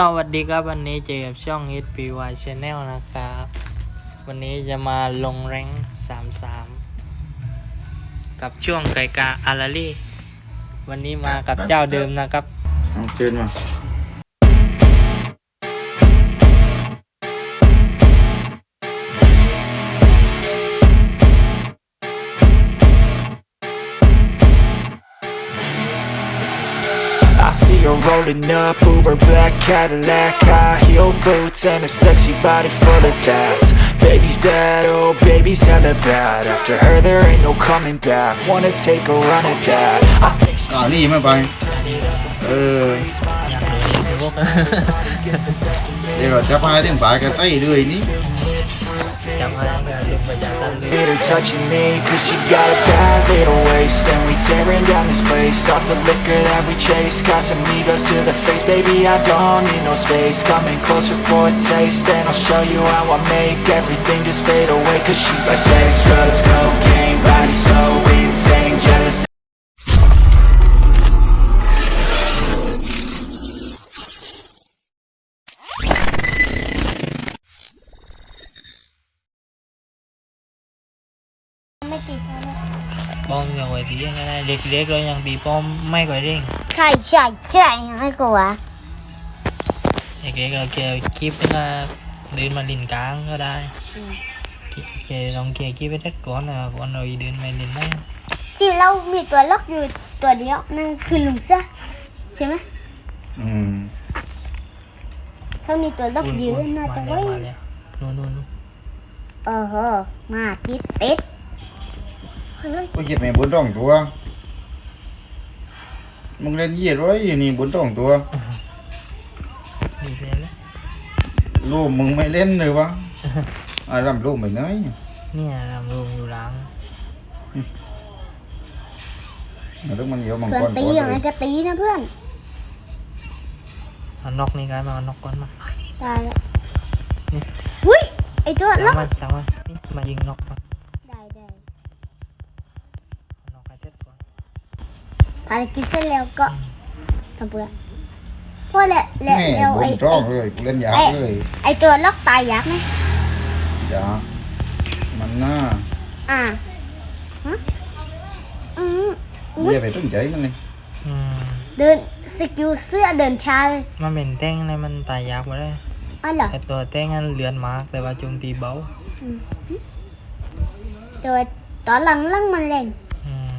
สวัสดีครับวันนี้เจอกับช่อง HPY Channel นะครับ วันนี้จะมาลงแรง33 กับช่วงไก่กาอาราลี่ วันนี้มากับเจ้าเดิมนะครับ เอาเชิญมา see her rolling up, Uber black Cadillac High heel boots and a sexy body full of tats Baby's bad, oh baby's hella bad After her there ain't no coming back Wanna take a run at that I think she อ่านี่ไม่ไป เออ เดี๋ยวเราจะพาถึงป่ากันไอ้ด้วยนี่ จำให้ Hate her touching me cause she got a bad little waist. And we tearing down this place Off the liquor that we chase. Got some egos to the face Baby I don't need no space. Coming closer for a taste And I'll show you how I make Everything just fade away. Cause she's like sex, drugs, coke. ย่างไรดียังไงเล็กๆเรายังตีป้อมไม่ก่อยเร่งใช่ใช่ใช่ไม่กลัวเล็กๆเราเจอคลิปนึงก็เดินมาลินกลางก็ได้เจอลองเจอคลิปไปทัดก่อนนะก่อนเราเดินไปลินได้ที่เรามีตัวล็อกอยู่ตัวเดียวนั่นคือลุงเสื้อใช่ไหมอืมถ้ามีตัวล็อกเยอะน่าจะมาไว้แล้วมาแล้วนู่นนู่นนู่นเออเฮอมาติดติดเฮ้ย ก็เหยียดแม่บนท้องตัวมึงเล่นเหยียดไว้อยู่นี่บนท้องตัวดีเลยแล้วลูกมึงไม่เล่นเลยวะอ่าลำลูกไปไหนเนี่ยลำรูมอยู่หล้างมันต้องมันเหี่ยวมังเพื่อกนรตีก่อนอย่างเลไรยก็ตีนะเพื่อนเอานอกนี่กันมาเอานอกก่อนมาตายแล้วหุ้ยไอตัวล็จัองกมันจังมันนี่มายิงนอกก่อ ล้วบไอนท้องไอ้เลยกูเล่นยากเลย ไอตัวล็อกตายยักไหมยากมันน่าอ่าฮะอืมอุ้ยเรียกไปต้นใจมันเลยอืมเดินสกิลเสื้อเดินช้าเลยมันเป็นแต้งเลยมันตายยากไปเลยอ๋อเหรอแต่ตัวแต้งนั้นเลือนมากแต่ว่าโจมตีเบาอืมแต่ว่าตอนหลังลังมันแรงอืม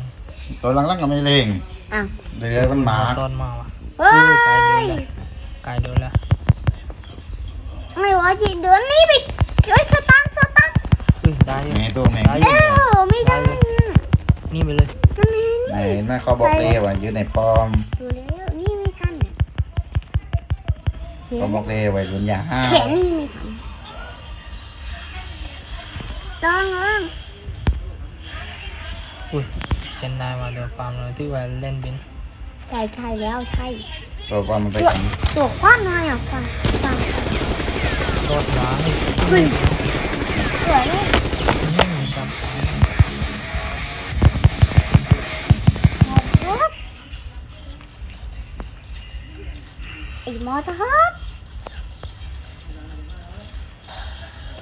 ตัวหลังๆก็ไม่เล่ง อะเรื่อยๆมันหมาตอนมาว่ะเฮ้ยกายโดนแล้วไม่ว่าจีเดินนี่ไปเฮ้ยสตันสตันอุ้ยได้อยู่แม่ตัวแม่ได้อยู่เอ้าไม่ได้นะนี่ไปเลยมันไม่ไหนแม่เขาบอกเลยว่าอยู่ในปอมดูแล้วนี่ไม่ทันเนี่ยเห็นเขาบอกเลยว่าอยู่ยาห้าแขนนี่ไม่ทันต้องล่างอุ้ยเจนได้มาโดนฟาร์มเลยที่ว่าเล่นบินใช่ใช่แล้วใช่ตัวปอมมันไปตัวถึงตัวคว้านายอะฟังฟังโคตรล้างอีกเฮ้ยสวยเลยอืมครับไอ้มอเตอร์ฮับ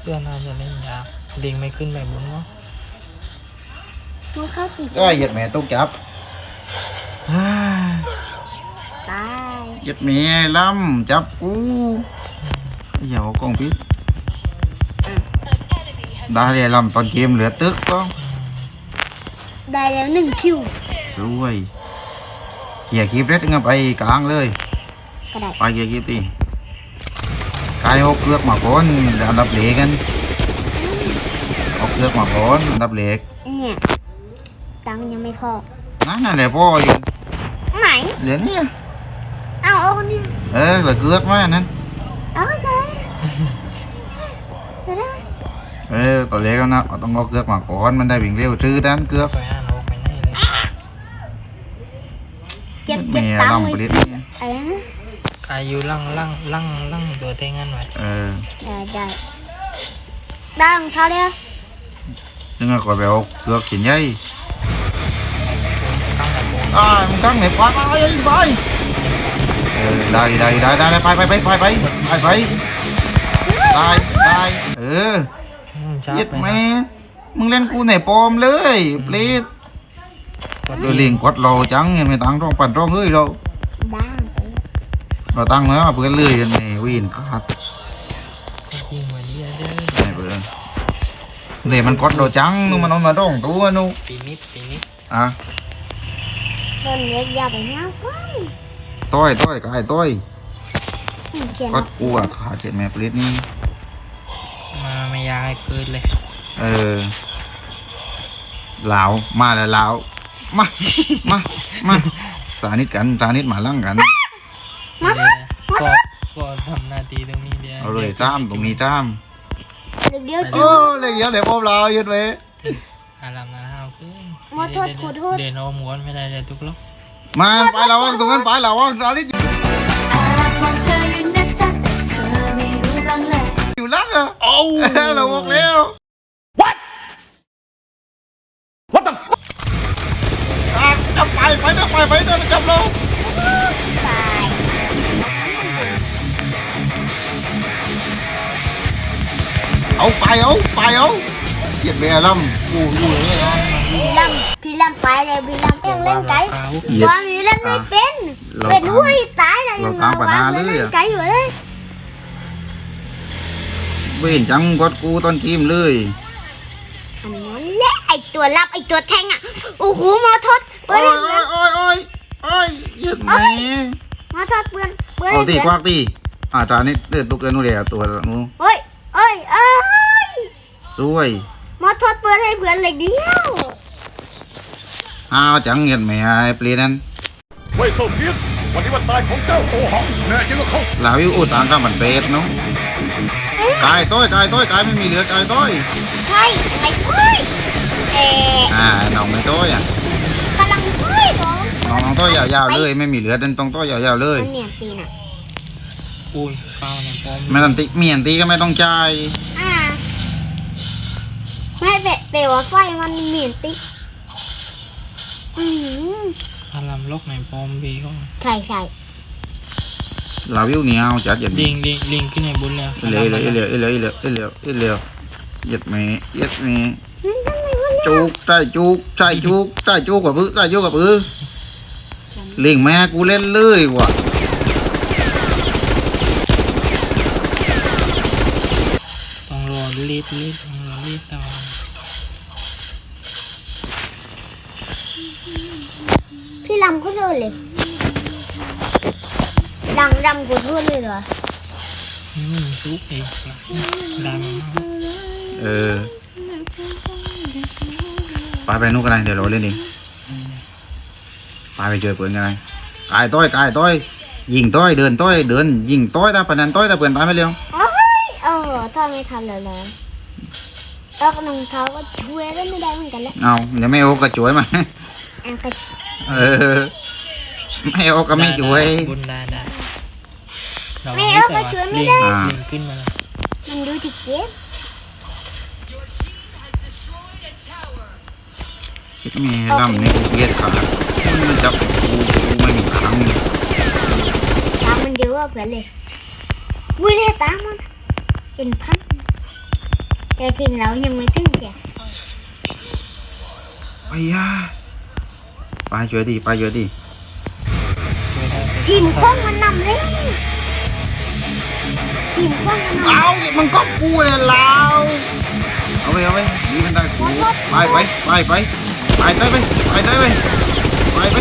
เพื่อนน่าจะเล่นยากลิงไม่ขึ้นไปบนวะมันเข้าติดก็เหยียดแม่ตุ๊กจับฮ่าตายเหยียดแม่ล้ำจับกูอย่าเอากล้องพิษได้เลยล้ำตอนเก มเหลือตึกก็ได้แล้วหนึ่งคิวรวยเกียร์คลิปเล็ดงับไปกลางเลยก็ได้ไปเกียร์คลิปดิกายเอาเกลือกมาก่อนอันดับเหล็กกันเอาเกลือกมาก่อนอันดับเหล็กเนี่ย ตังค์ยังไม่พอนั่นนั่นแหละพ่ออยู่ไหนเหลือเนี่ยเอาเอาเนี่ยเออเหลือเกลือกมานั่นเอาได้จะได้เออตอนแรกนะเอาต้องเอาเกลือกมาก่อนมันได้วิ่งเร็วซื้อด้านเกลือกไปห้าโนไปไหนเลยเก็บเก็แม่บตังค์ล่ำไว้ผลิตเนี่ยอะไรนะกายอยู่ลั่งลั่งลั่งลั่งตัวเต้งงั้นไว้เออได้ได้ได้รองเท้าเดียวนึกว่าก็ไปเอาเกลือกขินใหญ่ตั้งแต่โบ อ่ามันตั้งไหนไปไปไปเออได้ได้ได้ได้ได้ไปไปไปไปไปไปไปได้ได้เอออืมชาเย็ร์ดจไปแม่มึงเล่นกูไหนปลอมเลยเปรตโดยเลียงกดเราจังยังไม่ตั้งต้องปั่นต้องเฮ้ยเราด่าไปเราตั้งแล้วเพื่อนเลยกันนี่วินขาดจริงวันนี้เด้อไม่เพื่อนเดี๋ยวมันกดเราจังนู่นมันเอามาร้องตัวนู่นปีนิดปีนิดอะ คนเล็กอย่าไปห้าวกันต้อยต้อยกายต้อยเขียนกดกูอะขาดเจ็ดแม่เปรตนี่มาไม่อยากให้เกิดเลย เออเหลาวมาแล้วเหลาวมามามาสานิดกันสานิดหมาลั่งกันเดี๋ยวนะก็ก็ทำหน้าที่ตรงนี้เดียวเอาเลยจ้ามตรงนี้จ้ามเดี๋ยวโอ้เลยเดี๋ยวเดี๋ยวพบเราหยุดเลยอาราม โทษขอโทษ เดินเอาหมวนไม่ได้เลยทุกลูกมาไปเราตรงนั้นไปเราสานิดแอบมองเธออยู่นะจ๊ะแต่เธอไม่รู้บ้างเลยอยู่ลังอะโอ้เราบอกแล้ว What What the fuck จะไปไปจะไปไปจะจับเราตายเอาไปเอาไปเอาเกียดเบียร์ลำกูอยู่เลยนะพี่ลำพี่ลำ ไปเลยพี่ลำยังเล่นไก่ขาวเหยียดตอนนี้เล่นไม่เป็นเราเป็นหัวให้ตายเลยยังเราตามปัญหาเลยเล่นอะไก่อยู่เลยเว้นจังกดกูตอนกิมเลยอันนั้นแหละไอตัวรับไอตัวแทงอะโอ้โหหมอทอดเปิโอ้ดยให้โอ้ยโอ้ยโอ้ยโอ้ยเหยียดแม่หมอทอดเปือนเปิดเอาให้ตีเพื่กอวานกตีอ่าจานนี้เลือดตุกเกินนู่นเลยตัวนู้นเฮ้ยเอ้ยเอ้ยสวยหมอทอดเปิดให้เพื่อนเลยเดียว อ้าวจังเหยียดแม่ไอ้เปลี่ยนนั้นเว่ยโซเทียนวันนี้วันตายของเจ้าโอหังแน่จริงก็เข้าลาวิวอุตานข้ามบันเป็ดเนาะกายต้อยกายต้อยกายไม่มีเหลือกายต้อยใช่ไงเฮ้ยเอ๊ะอ่าน้องไม่ต้อยอะกำลังเฮ้ยผมน้องน้องต้อยยาวๆเลย ไม่มีเหลือดันต้องต้อยยาวๆเลยมันเนียนตีน่ะอุ้ยเป้าเนี่ยพร้อมไม่ต้องติเมียนตีก็ไม่ต้องจ่ายอ่าไม่เปะเปะว่าไฟมันเนียนตี ทำลำลกในปอมบีก็ Thầy thầy ลาวิวเหนียวจัดอย่างลินี้งลิงลิงขึ้นในบุญเลยเอเหลวเอเหลวเอเหลวเอเหลวเอเหลวเอเหลวเหยัดเมย์ยัดเมย์จุกใต้จุกใต้จุกใต้จุกกว่าพื้นใต้จุกกว่าพื้นลิงแม่กูเล่นเลื่อยว่ะ ซุกอีกดำมากเออไปไปนู่นกันเลยเดี๋ยวเราเล่นเองไปไปเจอเพื่อนกันเลยกายต้อยกายต้อยยิงต้อยเดินต้อยเดินยิงต้อยถ้าปนันต้อยถ้าเพื่อนตายไม่เร็วโอ้ยเออถ้าไม่ทันเลยเลยแล้วก็น้องเท้าก็ช่วยได้ไม่ได้เหมือนกันแหละเอาเดี๋ยวไม่โอ้ก็ช่วยมาอะก็เออไม่โอ้ก็ไม่ช่วยบุญได้ได้เราไม่เอาก็ช่วยไม่ได้ลิงลิงขึ้นมาแล้วมันดูที่เกมมีดำนี่กูเกลียดขาดมันจับกูกูไม่มีครั้งตามมันเดียวว่าเพื่อนเลยวิ่งให้ตามมันเป็นพันแต่ทีมเรายังไม่ถึงแกไปย่าไปช่วยดิไปช่วยดิช่วยได้แต่ทีมโค้งมันนำเลย ทีมโค้งมันนำเอาดิมันก็กูเลยลาวเอาไปเอาไปนี่มันได้กูไปไปไปไปไปไปไปไปไปไปไปไป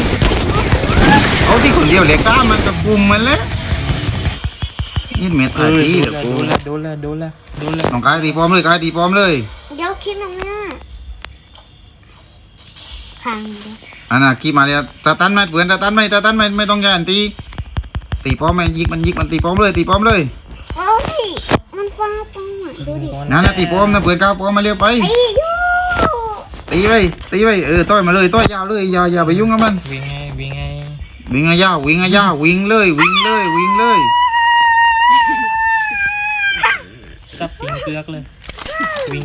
เอาที่คนเดียวเหล็กตามมันกับกลุ่มมันแล้วนี่เม็ดเออาอทีดูเดี๋ยวแลกูดูแลดูแลดูแลดูแลน้องกายตีปลอมเลยกายตีปลอมเลยเดี๋ยวคลิปน้องหน้าทางเดียวอันน่ะขี้มาเลยตาตันไหมเพื่อนตาตันไหมตาตันไหมไม่ต้องแย่งตีตีปลอมไหมยิกมันยิกมันตีปลอมเลยตีปลอมเลยโอ้ย มันฟ้าปังอะดูดินั่นน่ะตีปลอมนะเพื่อนก้าวปลอมมาเร็วไป ไอ้ยูตีไปตีไปเออต่อยมาเลยต่อยยาวเลยอย่าอย่าไปยุ่งกับมัน วิ่งไงวิ่งไงวิ่งอะยาววิ่งอะยาววิ่งเลยวิ่งเลยวิ่งเลยซับปิงเกลือกเลยวิ่ง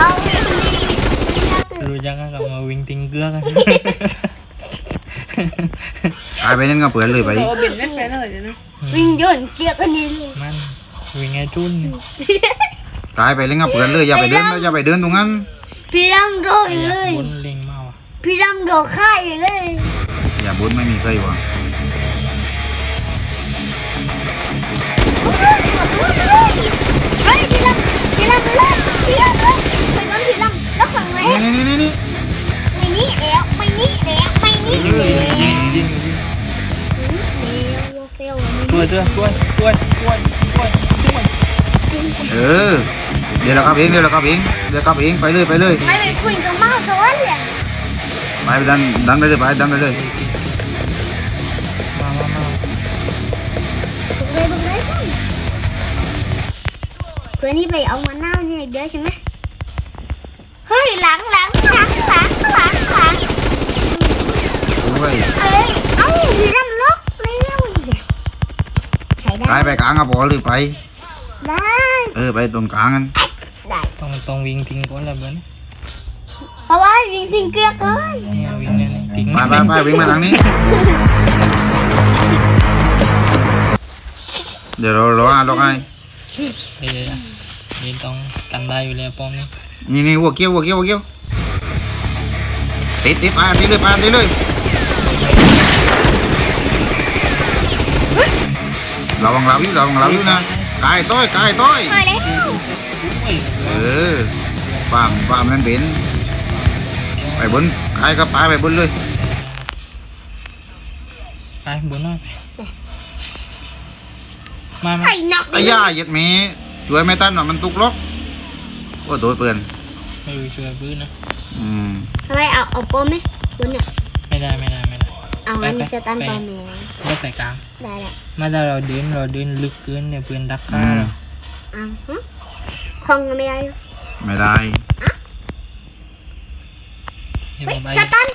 เอาไอ้นี่รู้ยังไงกับมาวิ่งติงเกลือกอะตายไปนั่นก็เปลือนเลยไป โตบินไม่ไปเลยเดี๋ยวนะวิ่งโยนเกียร์กันนี่เลยมันวิ่งไงจุ้นตายไปเล่นก็เปลือนเลยอย่าไปเดินอย่าไปเดินตรงนั้น พี่ดำโดนไอ้เลยักยษ์บนเล็งมาว่ะพี่ดำโดนฆ่าอยู่เลย อย่าบุญไม่มีใครวะเฮ้ยพี่ดำพี่ดำเลยพี่ดำเลยไปโดนพี่ดำแล้วฝั่งไหนนี่นี่ ฟลช่วยด้วยช่วยช่วยช่วยช่วยช่วยเออเดี๋ยวเราขับเองเดี๋ยวเราขับเองเดี๋ยวขับเอ ได้ตายไปกลางก็พอเลยไป ได้ เออไปตรงกลางกันได้ ต้องต้องวิ่งทิ้งก่อนแล้วเบิ้ลเพราะว่ายิงทิ้งเกลือก่อนเนี่ยวิ่งเนี่ยนี่ทิ้งไปไปไปวิ่งมาทางนี้ เดี๋ยวเรารออะรอไงเดี๋ยวๆนี่ต้องกันได้อยู่แล้วป้อมนี่นี่นี่วัวเกี้ยววัวเกี้ยววัวเกี้ยวติดติดไปติดเลยไปติดเลย ระวังเราอยู่ระวังเราอยู่นะกายต้อยกายต้อยไปแล้วเออฟาร์มฟาร์มนั่นเป็นไปบนกายก็ไปไปบนเลยไปบนหน่อยมามาไอ้หนักไอ้ย่าเหย็ดหมีช่วยไม่ตันหน่อยมันตุกล็อกโอ้โดนเปื่อนไม่รู้ช่วยบื้อนะอืมทำไมเอาเอาโปมไหมคุณเนี่ยไม่ได้ไม่ได้ไม่ได้ เอาอันนี้สตันตอนนี้เลือกไปกลางได้ละมาถ้าเราเดินเราเดินลึกเกินเนี่ยเพื่อนดักอืฆ่ามเราอ้าวฮะคงไม่ได้ไม่ได้เห็นเฮ้ยไหมสตัน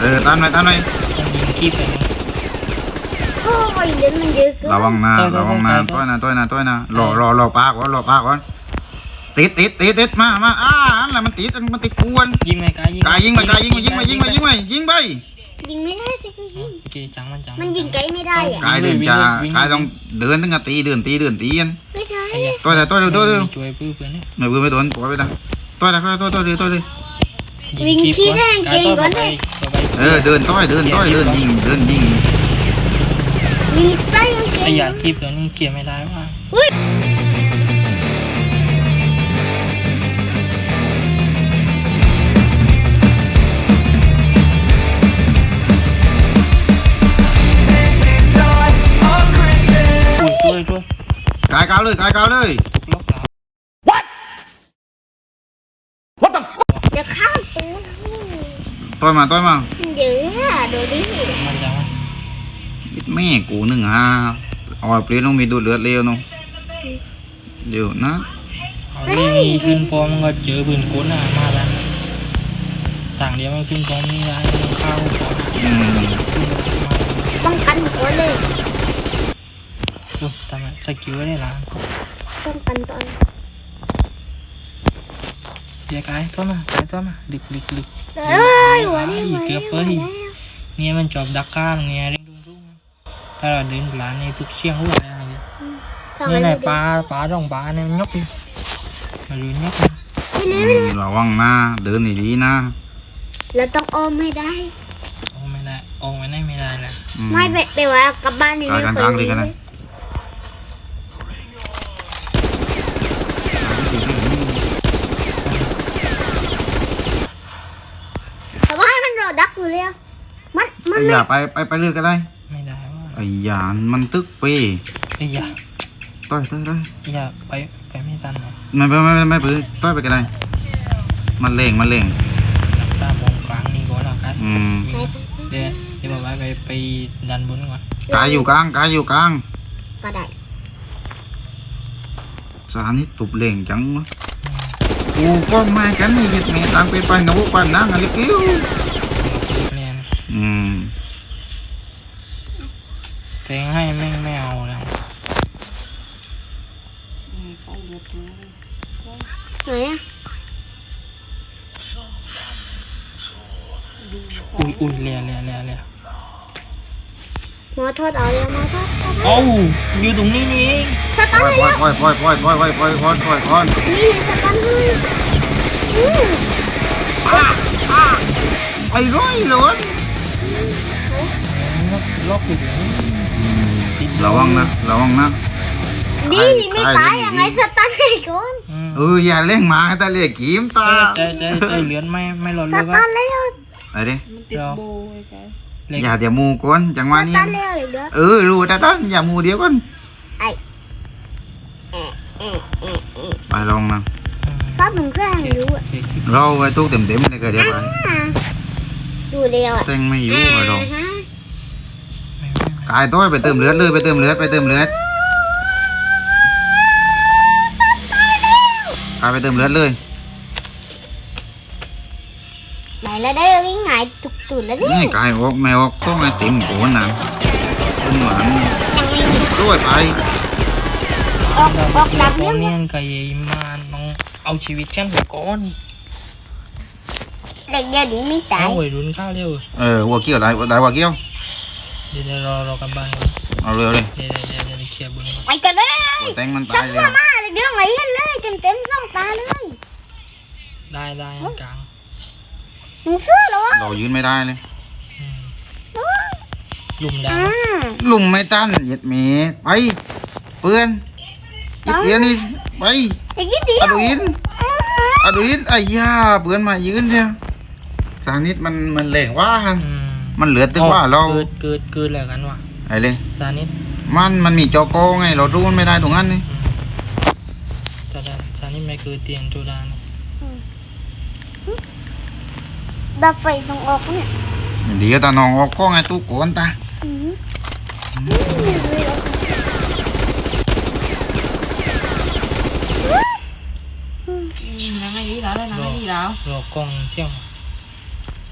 เออตันไปตันไปต้องยิงคีบไปมั้งโอ้ยเดินมันเยอะเกินระวังนะต้อยต้อยระวังนะต้ต้ออยยนะต้อยนะต้อยนะรอรอรอปากก่อนรอปากก่อนติดติดติดติดมามาอ่าอันนั้นมันติดมันติดกวนยิงไหมกายยิงกายยิงไปกายยิงไปยิงไปยิงไปยิงไปยิงไป ยิงไม่ได้สิก็ยิงโอเคจังมันจังมันยิงไกลไม่ได้อะกายเดินจ้ากายต้องเดินตั้งแต่ตีเดินตีเดินตีกันไม่ใช่ไอ้ยักษ์ต้อยเลยต้อยเลยต้อยเลยช่วยปื้อเพื่อนเนี่ยไม่เพื่อไม่โดนปล่อยไปนะต้อยเลยต้อยต้อยเลยต้อยเลยยิงคีบก่อนกายต้อยไปไปไปเออเดินต้อยเดินต้อยเดินยิงเดินยิงยิงไกลยังเก่ไอ้งยาคีบตัวนี้เกี่ยไม่ได้ว่า อุ้ยช่วยช่วยกายกาวเลยกายกาวเลยล็อกเราจะข้ามปืนต้อยมาต้อยมามันเยอะอะดูดิมันจังวะแม่กูหนึ่งห้าเอาเปลี่ยนต้องมีดูดเลือดเร็วน้องเดี๋ยวนะเอาดิมีขึ้นพอมันก็เจอปืนกลน่ะมาแล้วต่างเดียวมันขึ้นพร้อมนี่ได้มันเข้าพร้อมอืมป้องกันตัวเลยอุ๊ ยทำไมสกิลได้ล้างป้องกันตัวเดี๋ยวกายต้นมากายต้นมาดึกดึกดึกเอ้ยหัวนี่หัวเกืนี่อบหัวเอ้ยนี่เนี่ยมันจอบดักก้างเนี่ยเร่งรุ่งรุ่งถ้าเราเดินปลานในทุกเชี่ยงหัวอะไรเนี่ยนี่ไหนปได้ลาปลาดองปลาเนี่ยมันยกดิมาดูยกไม่เระวังนะเดินดีๆนะเราต้องออมให้ได้โอ้ไม่ได้ออกไปไหนไม่ได้นะไม่ไปไปว่ากลับบ้านนี่กายไม่กลางเคกลางยเลยกันนะ แต่ว่าให้มันรอดักอยู่แล้วมันมัน ไอ้ไม่ยาไปไปไปเรื่อยก็ได้ไม่ได้ว่าไอ้ยามันตึกปีไอ้ยาต้อยต้อยต้อยไอ้ยาไปไปไม่ทันเลยไม่ไม่ไม่ไม่ไม่ปื้ต้อยไปก็ได้ มันเล่งมันเล่งตามองกลางนี่ก่อนแล้วกันอืมไปเดี๋ยวเดี๋ยวบอกว่าไปไปดันบนก่อนกายอยู่กลางกายอยู่กลางก็ได้สารนี่ตุบเล่งจังวะกูก็ไม่กันนี่ยึดเมตตังไปไปหนูปันนั่งอะไรกิ้วเรียน อืมเพลงให้ไม่ไม่เอาแล้วไหนอะอุ้ยอุ้ยเรียนเรียนเรียนเรียนมอทอดเอาเร็วมอทอดทอดโอ้อยู่ตรงนี้นี่เองสตันปล่อยเลยปล่อยปล่อยปล่อยปล่อยปล่อยปล่อยปล่อยปล่อยปล่อยปล่อยนี่สตันเลยอืมไปร้อยเลย ล็อกอยู่ตรงนี้ติดระวังนะระวังนะดีนี่ไม่ตายยังไงสตันให้ก่อนอืมเอออย่าเล่งหมาแต่เรียกกีมตาเอ้ยใจใจใจเหลือนไม่ไม่หล่นสเลยตัวะนแล้วไอ้ดิเดี๋ยวเล็กอย่าเดี๋ยวมูก่อนจังหสวะนี้ตันแล้วเลยเด้อเออรู้แต่ต้นอย่ามูเดียวก่อนไอ้เอ๊ะเอ๊ะเอ๊ะเอ๊ะไปลองนะซับหนึ่งเครื่องรู้อะเล็กเราไว้ทุกเต็มเต็มๆเลยก็เดี๋ยวไปอ่าดูเร็วอะแตงไม่อยู่ไอ้ดอก ฮะกายต้อยไปเติมเลือดเลยไปเติมเลือดไปเติมเลือดกายไปเติมเลือดเลยไหนแล้วได้วิ่งหายตุกตุนแล้วดินี่กายออกแมวออกต้องไอ้ติ่มโขนนะเป็นหวานยังไงด้วยไปออกออกดับตอเรื่อนงนี้ไก่มาต้องเอาชีวิตฉันไปก่อนเด็กเดียวนี้ไม่ตายเอาไว้รุนข้าวเร็วเออวัวเกี้ยวได้ได้วัวเกี้ยว เดี๋ยวเดี๋ยวรอรอกลับบ้านก่อนเอาเร็วเลยเดี๋ยวเดี๋ยวเดี๋ยวไปเคลียร์บุญก่อนไปกันเลยหัวแตงมันสัตากยเลยมามาเลยเดี๋ยวไหนเห็นเลยเต็มเต็มๆสองตาเลยได้ได้อันกลางมึงเสื้อเหรอวะเรายืนไม่ได้เลยอืมหลุมดาอ่าวลุมไม่ตันเหยียดเมไปเปื่อนหยิบเดียวนี่ไปอีกนิดเดียอะวดูอินอะดูอินไอ้ย่าเปื่อนมายืนเดียวสานิดมันมันแหลงว่าอืม มันเหลือตึงว่าเราเกิดเกิดเกิดอะไรกันวะไอ้เลยตานิดมันมันมีจอโกไง เราดูมันไม่ได้ตรงนั้นนี่อืมตาดาตานิดไม่เกิดเตียงจูดานดับไฟตรงออกเนี่ยเดี๋ยวตาน้องออกก็ไงตู้โกนตาอืมรอรอกล้องเชี่ยว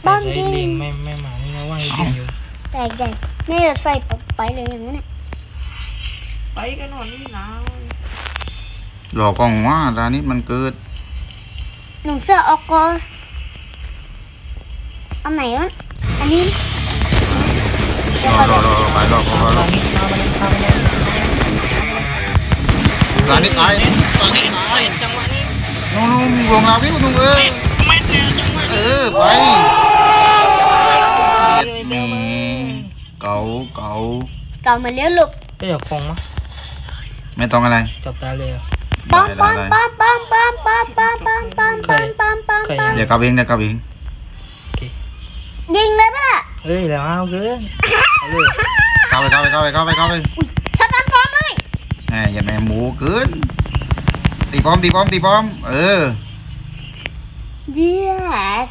บ้านแต่จริไอ้ลิงงไม่ไม่มา ไอ้ลิงอยู่แต่ใหญ่นี่รถไฟไปเลยอย่างนั้นน่ะไปกันหน่อยนี่นะหลอกกองว่าตานิดมันเกิดหนุ่มเสื้อออกก่อนอันไหนวะอันนี้รอก่อนรอรอไปรอรอรอตานิดตาไปเลยตาไปเลานิดตายตานิดตายจังหวะนี้นุ่งนุ่งลงลาวิวนุ่งเอ้ยไม่เจอจังหวะเออไป เย็ดแหมเก่าเก่าเก่ามาเลี้ยวลูกเอ้ยคงมั้ยไม่ต้องอะไรจับตาเลยอะปั๊มได้ปั๊มได้ปั๊มปั๊มปั๊มปั๊มปั๊มปั๊มปั๊มปั๊มปั๊มปั๊มปั๊มเดี๋ยวกลับเองเดี๋ยวกลับเองยิงเลยปะล่ะเอ้ยแล้วเอาเกินเอาเลยเข้าไปเข้าไปเข้าไปเข้าไปเข้าไปสตาร์ทพร้อมเลยแหมอย่าแม่หมูเกินตีป้อมตีป้อมตีป้อมเออเยี่ย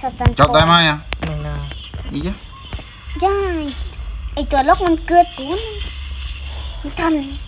สตาร์ทจบได้ไหมอะไม่น่าอีกอะ ได้ไอตัวล็อกมันเกิดกูนมันทำ